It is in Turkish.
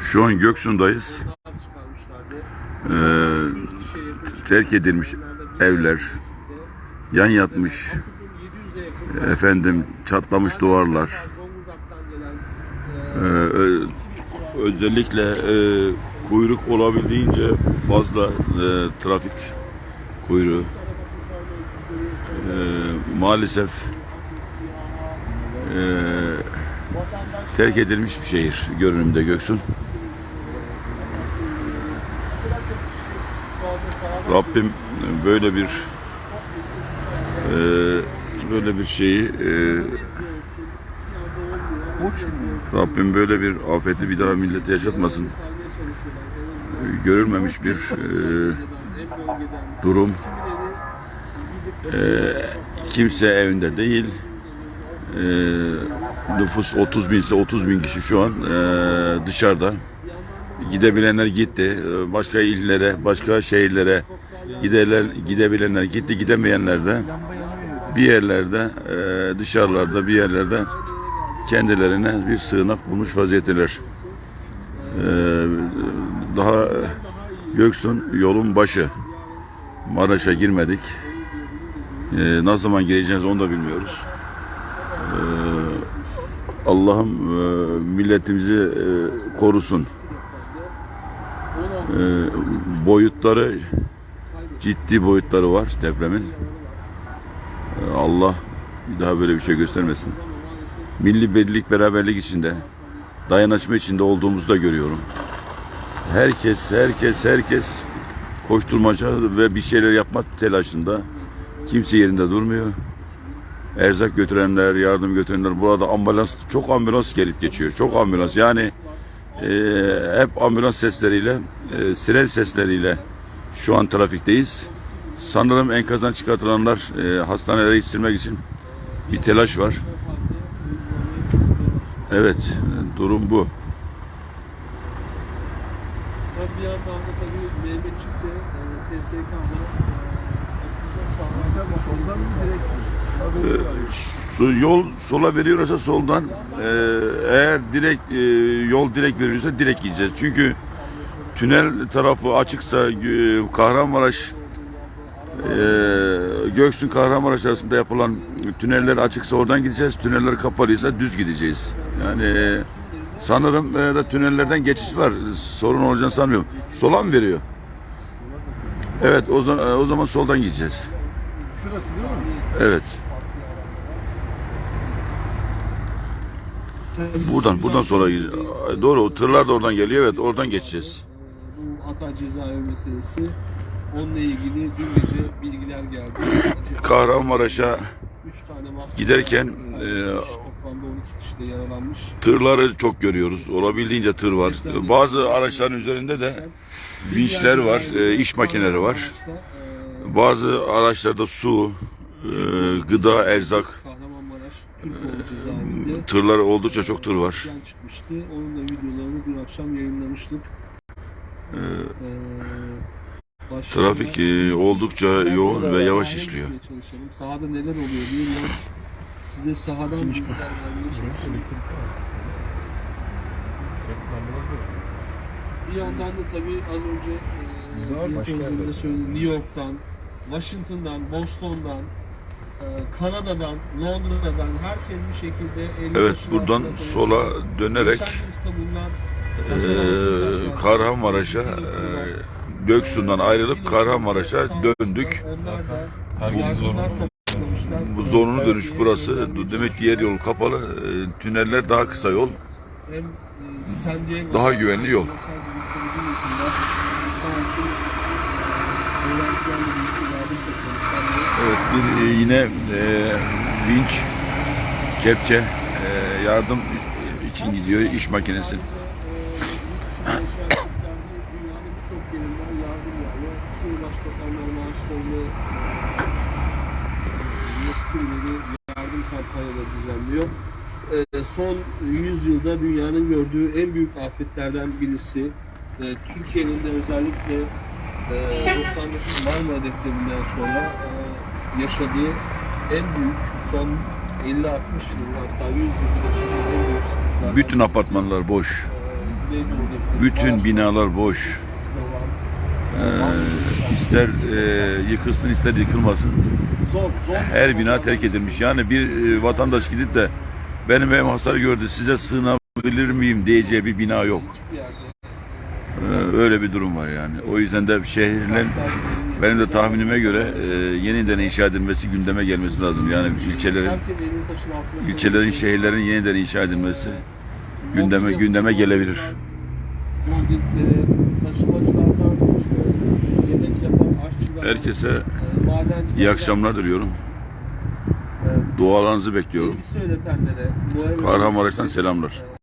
Şu an Göksun'dayız. Ee, terk edilmiş evler, yan yatmış, efendim çatlamış duvarlar. Ee, özellikle e, kuyruk olabildiğince fazla e, trafik kuyruğu. Ee, maalesef e, terk edilmiş bir şehir görünümde Göksun. Rabbim böyle bir e, böyle bir şeyi e, Rabbim böyle bir afeti bir daha millete yaşatmasın. Görülmemiş bir e, durum. E, kimse evinde değil. E, nüfus 30 binse 30 bin kişi şu an e, dışarıda. Gidebilenler gitti. E, Başka illere, başka şehirlere gideler, gidebilenler gitti. Gidemeyenler de bir yerlerde, e, dışarılarda bir yerlerde kendilerine bir sığınak bulmuş vaziyetteler. E, daha Göksun yolun başı. Maraş'a girmedik. E, ne zaman gireceğiz onu da bilmiyoruz. Allah'ım e, milletimizi e, korusun. E, boyutları ciddi boyutları var depremin. Allah bir daha böyle bir şey göstermesin. Milli birlik beraberlik içinde, dayanışma içinde olduğumuzu da görüyorum. Herkes, herkes, herkes koşturmaca ve bir şeyler yapmak telaşında. Kimse yerinde durmuyor. Erzak götürenler, yardım götürenler. Burada ambulans, çok ambulans gelip geçiyor. Çok ambulans. Yani e, hep ambulans sesleriyle, e, siren sesleriyle şu an trafikteyiz. Sanırım enkazdan çıkartılanlar e, hastanelere istirmek için bir telaş var. Evet, durum bu. Tabii bir yandan da tabii Mehmetçik de TSK'da Soldan mı direkt yol sola veriyorsa soldan e, eğer direkt e, yol direkt veriyorsa direkt gideceğiz. Çünkü tünel tarafı açıksa Kahramanmaraş e, Göksun Kahramanmaraş arasında yapılan tüneller açıksa oradan gideceğiz. Tüneller kapalıysa düz gideceğiz. Yani sanırım e, da tünellerden geçiş var. Sorun olacağını sanmıyorum. Sola mı veriyor? Evet o zaman, o zaman soldan gideceğiz. Şurası değil mi? Evet. Buradan, buradan sonra doğru o tırlar da oradan geliyor. Evet, oradan geçeceğiz. bu Ata cezaevi meselesi onunla ilgili dün gece bilgiler geldi. Kahramanmaraş'a 3 tane mahkum Giderken, e, toplamda 12 kişi de yaralanmış. tırları çok görüyoruz. Olabildiğince tır var. Bazı araçların üzerinde de vinçler var, e, iş makineleri var. E, Bazı araçlarda su, e, gıda, erzak, cezaevinde tırlar oldukça çok tır var. çıkmıştı. Onun da videolarını dün akşam yayınlamıştık. Ee, başlayalım. Trafik e, oldukça yoğun ve yavaş işliyor. Çalışalım. Sahada neler oluyor diye biraz size sahadan vermeye çalışalım. Bir yandan da tabii az önce e, New York'tan, Washington'dan, Boston'dan, Kanada'dan, Londra'dan herkes bir şekilde Evet, buradan sola dönerek Ee, Kahramanmaraş'a e, Göksu'ndan ayrılıp Kahramanmaraş'a döndük. Bu. Bu zorunlu dönüş burası. Demek ki yer yol kapalı. Ee, Tüneller daha kısa yol. Hem e, Daha güvenli yol. Bir e, yine e, vinç, kepçe e, yardım için gidiyor iş makinesi. Yardım kampanyaları düzenliyor. Son 100 yılda dünyanın gördüğü en büyük afetlerden birisi. E, Türkiye'nin de özellikle e, 99 Marmara depreminden sonra e, yaşadığı en büyük son 50-60 yıl hatta 100 yıl yaşadığı en büyük sıkıntılardan Bütün apartmanlar boş. Güneydoğu'daki Bütün binalar boş. Ee, ister e, yıkılsın ister yıkılmasın. Her bina terk edilmiş. Yani bir e, vatandaş gidip de benim evim hasar gördü size sığınabilir miyim diyeceği bir bina yok. Ee, öyle bir durum var yani. O yüzden de şehirlerin benim de tahminime göre e, yeniden inşa edilmesi gündeme gelmesi lazım. Yani ilçelerin ilçelerin şehirlerin yeniden inşa edilmesi gündeme gündeme gelebilir. Herkese iyi akşamlar diliyorum. Dualarınızı bekliyorum. Kahramanmaraş'tan selamlar.